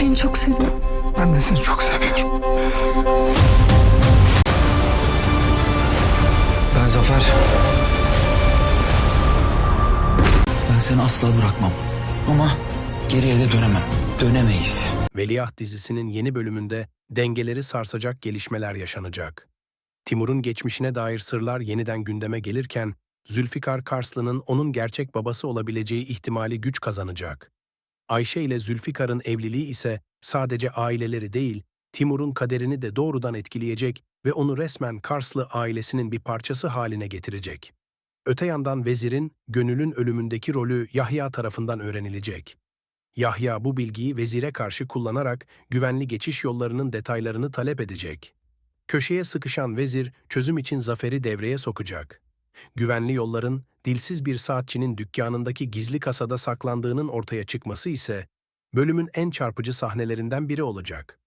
Seni çok seviyorum. Ben de seni çok seviyorum. Ben Zafer. Ben seni asla bırakmam. Ama geriye de dönemem. Dönemeyiz. Veliaht dizisinin yeni bölümünde dengeleri sarsacak gelişmeler yaşanacak. Timur'un geçmişine dair sırlar yeniden gündeme gelirken, Zülfikar Karslı'nın onun gerçek babası olabileceği ihtimali güç kazanacak. Ayşe ile Zülfikar'ın evliliği ise sadece aileleri değil, Timur'un kaderini de doğrudan etkileyecek ve onu resmen Karslı ailesinin bir parçası haline getirecek. Öte yandan vezirin, Gönül'ün ölümündeki rolü Yahya tarafından öğrenilecek. Yahya bu bilgiyi vezire karşı kullanarak güvenli geçiş yollarının detaylarını talep edecek. Köşeye sıkışan vezir çözüm için Zafer'i devreye sokacak. Güvenli yolların dilsiz bir saatçinin dükkanındaki gizli kasada saklandığının ortaya çıkması ise bölümün en çarpıcı sahnelerinden biri olacak.